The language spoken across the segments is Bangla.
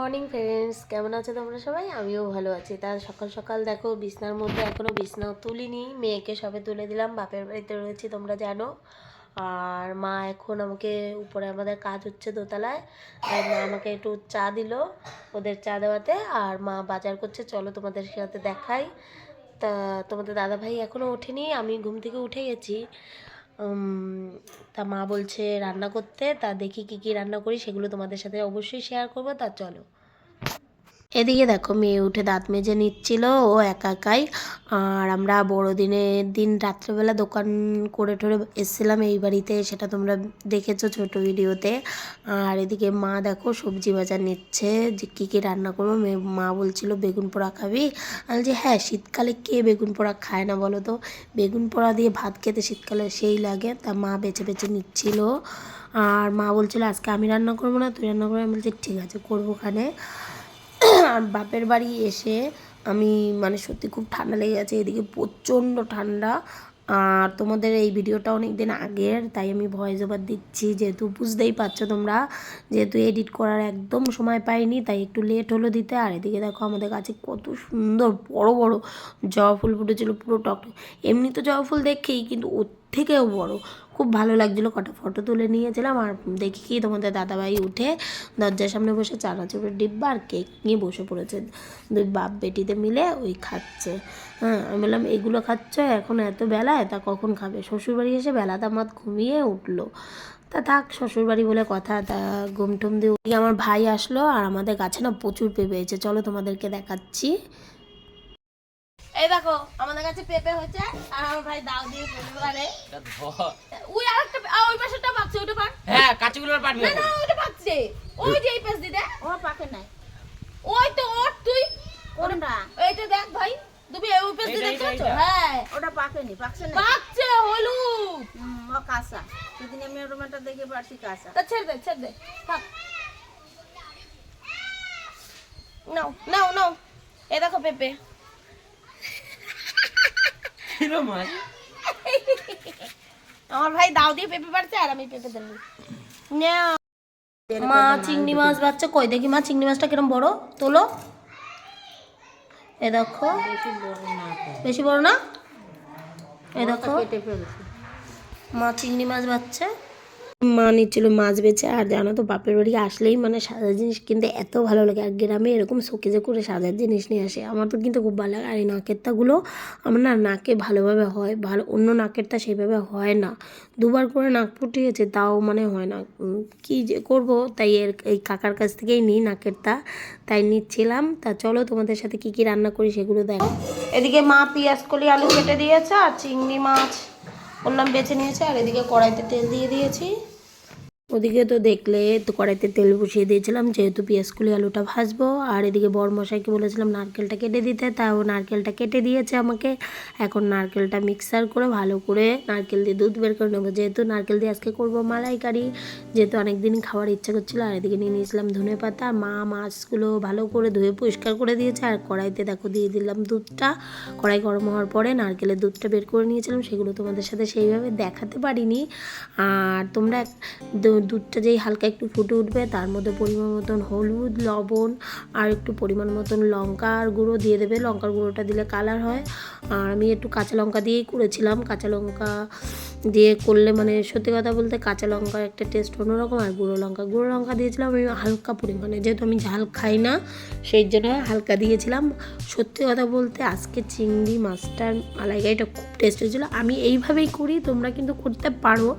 Morning, friends. কেমন আছো তোমরা সবাই? আমিও ভালো আছি। তা সকাল সকাল দেখো, বিছনার মধ্যে এখনও বিছনাও তুলিনি। মেয়েকে সবে তুলে দিলাম, বাপের বাড়িতে রয়েছি তোমরা জানো। আর মা এখন আমাকে উপরে আমাদের কাজ হচ্ছে দোতলায়। আর মা আমাকে একটু চা দিল ওদের চা দেওয়াতে। আর মা বাজার করছে, চলো তোমাদের সাথে দেখাই। তা তোমাদের দাদা ভাই এখনও ওঠেনি, আমি ঘুম থেকে উঠে গেছি। তা মা বলছে রান্না করতে, তা দেখি কি কি রান্না করি, সেগুলো তোমাদের সাথে অবশ্যই শেয়ার করব, তা চলো। এদিকে দেখো মেয়ে উঠে দাঁত মেজে নিচ্ছিল, ও একা একাই। আর আমরা বড়দিনের দিন রাত্রেবেলা দোকান করে টোরে এসেছিলাম এই বাড়িতে, সেটা তোমরা দেখেছ ছোট ভিডিওতে। আর এদিকে মা দেখো সবজি বাজার নিচ্ছে, যে কী কী রান্না করব মেয়ে মা বলছিল, বেগুন পোড়া খাবি? আমি বলছি হ্যাঁ শীতকালে কে বেগুন পোড়া খায় না বলো তো? বেগুন পোড়া দিয়ে ভাত খেতে শীতকালে সেই লাগে। তা মা বেছে বেছে নিচ্ছিল। আর মা বলছিল, আজকে আমি রান্না করব না, তুই রান্না করবি? আমি বলছি, ঠিক আছে, করব ওখানে। আর বাপের বাড়ি এসে আমি মানে সত্যি খুব ঠান্ডা লেগে গেছে, এদিকে প্রচণ্ড ঠান্ডা। আর তোমাদের এই ভিডিওটা অনেক দিন আগের, তাই আমি ভয়েস ওভার দিচ্ছি। যেহেতু বুঝতেই পারছ তোমরা, যেহেতু এডিট করার একদম সময় পাইনি, তাই একটু লেট হলো দিতে। আর এদিকে দেখো আমাদের কাছে কত সুন্দর বড় বড় জবা ফুল ফুটেছিল, পুরো টক। এমনি তো জবা ফুল দেখেই, কিন্তু ওর থেকেও বড়। খুব ভালো লাগছিল। কটা ফটো তুলে নিয়েছিলাম আর দেখি কি তোমাদের দাদাভাই উঠে দরজার সামনে বসে চানাচুরের ডিব্বা আর কেক নিয়ে বসে পড়েছে। দুই বাপ বেটিতে মিলে ওই খাচ্ছে। হ্যাঁ আমি বললাম, এগুলো খাচ্ছ? এখন এত বেলায় তা কখন খাবে? শ্বশুরবাড়ি এসে বেলাতে আমার ঘুমিয়ে উঠল। তা থাক, শ্বশুরবাড়ি বলে কথা, তা ঘুম টুম দিয়ে আমার ভাই আসলো আর আমাদের গাছে না প্রচুর পেঁপে চলো তোমাদেরকে দেখাচ্ছি। এই দেখো আমাদের কাছে পেঁপে হয়েছে আর আমার ভাই দাও দিয়ে পেঁপে পারে এটা ধর। ওই আরেকটা ওই পাশেরটা পাচ্ছে ওইটা পার হ্যাঁ কাঁচিগুলো পারবি না না ওইটা পাচ্ছে। ওই যে এই পাশ দিদে ও পাকে নাই। ওই তো ওর তুই কোনটা? এইটা দেখ ভাই তুমি এই পাশ দিয়ে দেখছ। হ্যাঁ। ওটা পাকেনি পাকছে না। পাচ্ছে হলুদ। ও কাঁচা। সেদিন আমি ওরমাটা দেখে পারছি কাঁচা। তা ছেড়ে দে ছেড়ে দে থাক। নাও নাও নাও। এ দেখো পেঁপে। কিরম মাছ। আমার ভাই দাও দিয়ে পেঁপে পারছে আর আমি পেঁপে দিলাম। নাও। মা চিংড়ি মাছ বাচ্চা কই? দেখি মা চিংড়ি মাছটা কিরম বড়? তোলো। এ দেখো। বেশি বড় না এ দেখো। মা চিংড়ি মাছ বাচ্ছে মা নিচ্ছিল মাছ বেচে, আর জানো তো বাপের বাড়ি আসলেই মানে সাজার জিনিস কিনতে এত ভালো লাগে। আর গ্রামে এরকম শোকেজে করে সাজার জিনিস নিয়ে আসে, আমার তো কিন্তু খুব ভালো লাগে। আর এই নাকেরটাগুলো আমার না নাকে ভালোভাবে হয়, ভালো অন্য নাকেরটা সেইভাবে হয় না। দুবার করে নাক ফুটিয়েছে, তাও মানে হয় না। কি যে করব? তাই এর, এই কাকার কাছ থেকেই নিই নাকেরটা। তাই নিচ্ছিলাম। তা চলো তোমাদের সাথে কি কি রান্না করি সেগুলো দেখো। এদিকে মা পেঁয়াজ কলি আলু কেটে দিয়েছে, আর চিংড়ি মাছ। বললাম বেছে নিয়েছে আর এদিকে কড়াইতে তেল দিয়ে দিয়েছি। ওদিকে তো দেখলে তো কড়াইতে তেল বসিয়ে দিয়েছিলাম, যেহেতু পেঁয়াজকুলি আলুটা ভাজবো। আর এদিকে বরমশাইকে বলেছিলাম নারকেলটা কেটে দিতে, তাও নারকেলটা কেটে দিয়েছে আমাকে। এখন নারকেলটা মিক্সার করে ভালো করে নারকেল দিয়ে দুধ বের করে নেব। যেহেতু নারকেল দিয়ে আজকে করব মালাইকারি, যেহেতু অনেক দিন খাওয়ার ইচ্ছা করছিল, আর এদিকে নিয়ে নিয়েছিলাম ধনে পাতা। মা মাছগুলো ভালো করে ধুয়ে পরিষ্কার করে দিয়েছে, আর কড়াইতে দেখো দিয়ে দিলাম দুধটা। কড়াই গরম হওয়ার পরে নারকেলের দুধটা বের করে নিয়েছিলাম, সেগুলো তোমাদের সাথে সেইভাবে দেখাতে পারিনি। আর তোমরা দুধটা যেই হালকা একটু ফুটে উঠবে, তার মধ্যে পরিমাণ মতন হলুদ, লবণ আর একটু পরিমাণ মতন লঙ্কার গুঁড়ো দিয়ে দেবে। লঙ্কার গুঁড়োটা দিলে কালার হয়। আর আমি একটু কাঁচা লঙ্কা দিয়েই করেছিলাম। কাঁচা লঙ্কা দিয়ে করলে মানে সত্যি কথা বলতে কাঁচা লঙ্কার একটা টেস্ট অন্যরকম আর গুঁড়ো লঙ্কা। গুঁড়ো লঙ্কা দিয়েছিলাম আমি হালকা পরিমাণে। যেহেতু আমি ঝাল খাই না, সেই জন্য হালকা দিয়েছিলাম। সত্যি কথা বলতে আজকে চিংড়ি মাছটার মালাইকারিটা খুব টেস্ট হয়েছিলো। আমি এইভাবেই করি, তোমরা কিন্তু করতে পারো।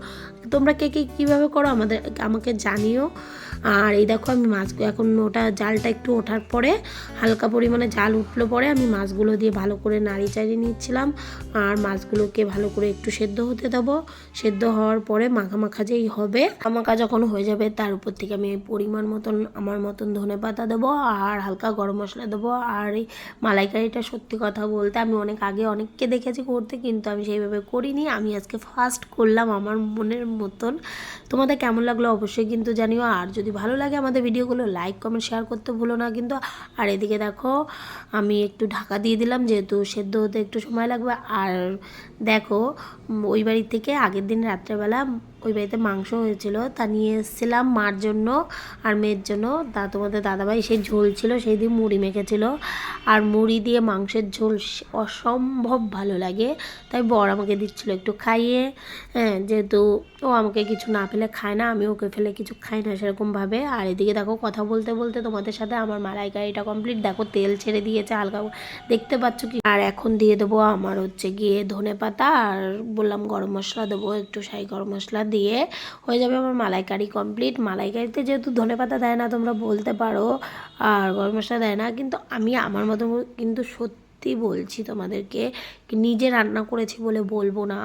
তোমরা কে কে কীভাবে করো আমাদের, আমাকে জানিও। আর এই দেখো আমি মাছগুলো এখন ওটা জালটা একটু ওঠার পরে হালকা পরিমাণে জাল উঠল পরে আমি মাছগুলো দিয়ে ভালো করে নাড়ি চাড়িয়ে নিচ্ছিলাম। আর মাছগুলোকে ভালো করে একটু সেদ্ধ হতে দেবো। সেদ্ধ হওয়ার পরে মাখা মাখা যেই হবে মাখা যখন হয়ে যাবে তার উপর থেকে আমি পরিমাণ মতন, আমার মতন ধনে পাতা দেবো আর হালকা গরম মশলা দেবো। আর এই মালাইকারিটা সত্যি কথা বলতে আমি অনেক আগে অনেককে দেখেছি করতে, কিন্তু আমি সেইভাবে করিনি। আমি আজকে ফার্স্ট করলাম, আমার মনের মতন তোমাদের কেমন লাগল অবশ্যই কিন্তু জানিও। আর যদি ভালো লাগে আমাদের ভিডিওগুলো লাইক কমেন্ট শেয়ার করতে ভুলো না কিন্তু। আর এদিকে দেখো, আমি একটু ঢাকা দিয়ে দিলাম, যেহেতু সেদ্ধ হতে একটু সময় লাগবে। আর দেখো ওই বাড়ি থেকে আগের দিন রাত্রেবেলা ওই বাড়িতে মাংস হয়েছিল, তা নিয়ে এসেছিলাম মার জন্য আর মেয়ের জন্য। তা তোমাদের দাদাভাই সেই ঝোল ছিল, সেই দিয়ে মুড়ি মেখেছিল। আর মুড়ি দিয়ে মাংসের ঝোল অসম্ভব ভালো লাগে। তাই বর আমাকে দিচ্ছিল একটু খাইয়ে। হ্যাঁ যেহেতু ও আমাকে কিছু না ফেলে খায় না, আমি ওকে ফেলে কিছু খাই না সেরকমভাবে। আর এদিকে দেখো কথা বলতে বলতে তোমাদের সাথে আমার মালাইকারিটা কমপ্লিট দেখো তেল ছেড়ে দিয়েছে হালকা দেখতে পাচ্ছ কি? আর এখন দিয়ে দেবো আমার হচ্ছে গিয়ে ধনে পাতা আর বললাম গরম মশলা দেবো, একটু শাহি গরম মশলা দিয়ে হয়ে যাবে আমার মালাইকারি কমপ্লিট মালাইকারিতে যেহেতু ধনে পাতা দেয় না, তোমরা বলতে পারো, আর গরম মশলা দেয় না, কিন্তু আমি আমার মতো কিন্তু সত্যি বলছি তোমাদেরকে নিজে রান্না করেছি বলে বলব না।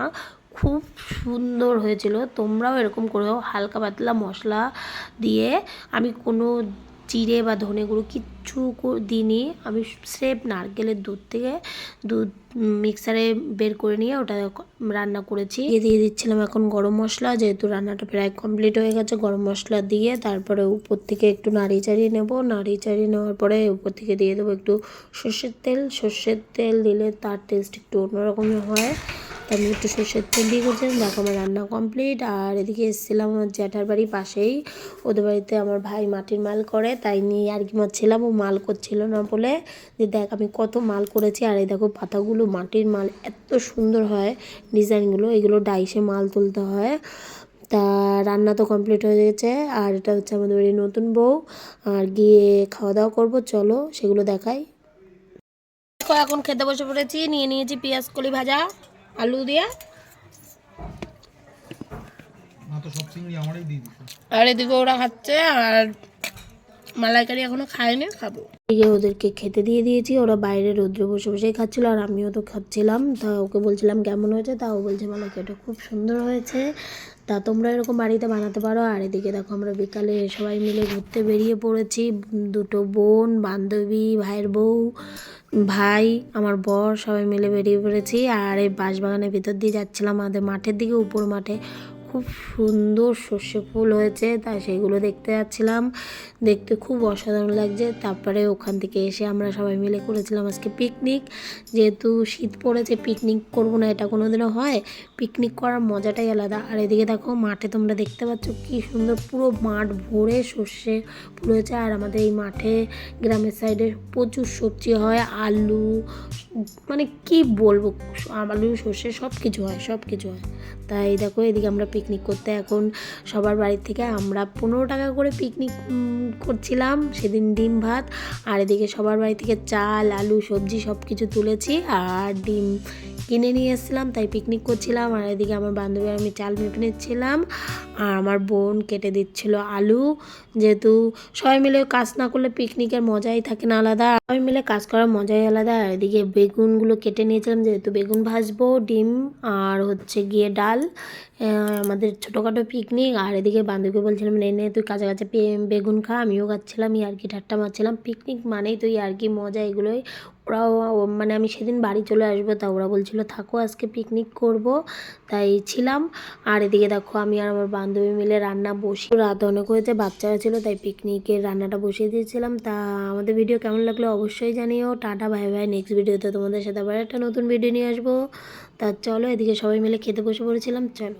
খুব সুন্দর হয়েছিল, তোমরাও এরকম করেও হালকা পাতলা মশলা দিয়ে আমি কোনো জিরে বা ধনে গুঁড়ো কিচ্ছু দিইনি। আমি স্রেফ নারকেলের দুধ থেকে দুধ মিক্সারে বের করে নিয়ে ওটা রান্না করেছি। দিয়ে দিয়ে দিচ্ছিলাম এখন গরম মশলা, যেহেতু রান্নাটা প্রায় কমপ্লিট হয়ে গেছে, গরম মশলা দিয়ে তারপরে উপর থেকে একটু নাড়ি চাড়িয়ে নেব। নাড়ি চাড়িয়ে নেওয়ার পরে উপর থেকে দিয়ে দেবো একটু সর্ষের তেল। সর্ষের তেল দিলে তার টেস্ট একটু অন্যরকমই হয়। তা আমি একটু সর্ষের তেল দিয়ে করছিলাম দেখো আমার রান্না কমপ্লিট আর এদিকে এসেছিলাম আমার জ্যাঠার বাড়ি পাশেই। ওদের বাড়িতে আমার ভাই মাটির মাল করে, তাই নিয়ে আর কি মারছিলাম ও মাল করছিল না বলে, যে দেখ আমি কত মাল করেছি, আর এই দেখো পাতাগুলো মাটির মাল এত সুন্দর হয় ডিজাইনগুলো, এগুলো ডাইসে মাল তুলতে হয়। তা রান্না তো কমপ্লিট হয়ে গেছে, আর এটা হচ্ছে আমাদের বাড়ির নতুন বউ, আর গিয়ে খাওয়া দাওয়া করব, চলো সেগুলো দেখাই। এখন খেতে বসে পড়েছি, নিয়ে নিয়েছি পেঁয়াজ কলি ভাজা। আলু দিয়ে। না তো সব চিংড়ি আমারই দিয়ে দিছে। আর এদিকে ওরা খাচ্ছে আর মালাইকারি এখনও খায়নি খাব। এদিকে ওদেরকে খেতে দিয়ে দিয়েছি ওরা বাইরে রোদ্রে বসে বসে খাচ্ছিল আর আমিও তো খাচ্ছিলাম। তা ওকে বলছিলাম কেমন হয়েছে? তা ও বলছে মালাইকারিটা খুব সুন্দর হয়েছে। তা তোমরা এরকম বাড়িতে বানাতে পারো। আর এদিকে দেখো আমরা বিকালে সবাই মিলে ঘুরতে বেরিয়ে পড়েছি। দুটো বোন বান্ধবী ভাইয়ের বউ ভাই, আমার বর, সবাই মিলে বেরিয়ে পড়েছি। আর এই বাঁশবাগানের ভিতর দিয়ে যাচ্ছিলাম আমাদের মাঠের দিকে, উপর মাঠে। খুব সুন্দর সর্ষে ফুল হয়েছে তাই সেগুলো দেখতে যাচ্ছিলাম। দেখতে খুব অসাধারণ লাগছে। তারপরে ওখান থেকে এসে আমরা সবাই মিলে করেছিলাম আজকে পিকনিক যেহেতু শীত পড়েছে পিকনিক করব না, এটা কোনোদিনও হয়। পিকনিক করার মজাটাই আলাদা। আর এদিকে দেখো, মাঠে তোমরা দেখতে পাচ্ছ কি সুন্দর পুরো মাঠ ভরে সর্ষে ফুল হয়েছে। আর আমাদের এই মাঠে গ্রামের সাইডে প্রচুর সবজি হয়, আলু মানে কি বলব, আলু, সর্ষে সব কিছু হয় সব কিছু হয়। তাই দেখো, এদিকে আমরা পিকনিক করতে। এখন সবার বাড়ি থেকে আমরা পনেরো টাকা করে পিকনিক করছিলাম। সেদিন ডিম ভাত, আর এদিকে সবার বাড়ি থেকে চাল, আলু, সবজি সব কিছু তুলেছি, আর ডিম কিনে নিয়ে এসেছিলাম, তাই পিকনিক করছিলাম। আর এদিকে আমার বান্ধবী, আমি চাল মেপে নিচ্ছিলাম, আর আমার বোন কেটে দিচ্ছিল আলু। যেহেতু সবাই মিলে কাজ না করলে পিকনিকের মজাই থাকে না আলাদা। সবাই মিলে কাজ করার মজাই আলাদা। আর এদিকে বেগুনগুলো কেটে নিয়েছিলাম, যেহেতু বেগুন ভাজবো, ডিম আর হচ্ছে গিয়ে ডাল আমাদের ছোটোখাটো পিকনিক আর এদিকে বান্ধবীকে বলছিলাম, নে নে, তুই কাছে কাছে বেগুন খা। আমিও খাচ্ছিলাম, ইয়ার্কি ঠাট্টা মারছিলাম। পিকনিক মানেই তো ইয়ার্কি, মজা এগুলোই। ওরাও মানে আমি সেদিন বাড়ি চলে আসব, তা ওরা বলছিল, থাকো, আজকে পিকনিক করব। তাই ছিলাম। আর এদিকে দেখো, আমি আর আমার বান্ধবী মিলে রান্না বসি। রাত অনেক হয়েছে, বাচ্চারা ছিল, তাই পিকনিকের রান্নাটা বসিয়ে দিয়েছিলাম। তা আমাদের ভিডিও কেমন লাগল অবশ্যই জানিও। টাটা ভাই ভাই নেক্সট ভিডিওতে তোমাদের সাথে আবার একটা নতুন ভিডিও নিয়ে আসব। তা চলো, এদিকে সবাই মিলে খেতে বসে পড়েছিলাম, চলো।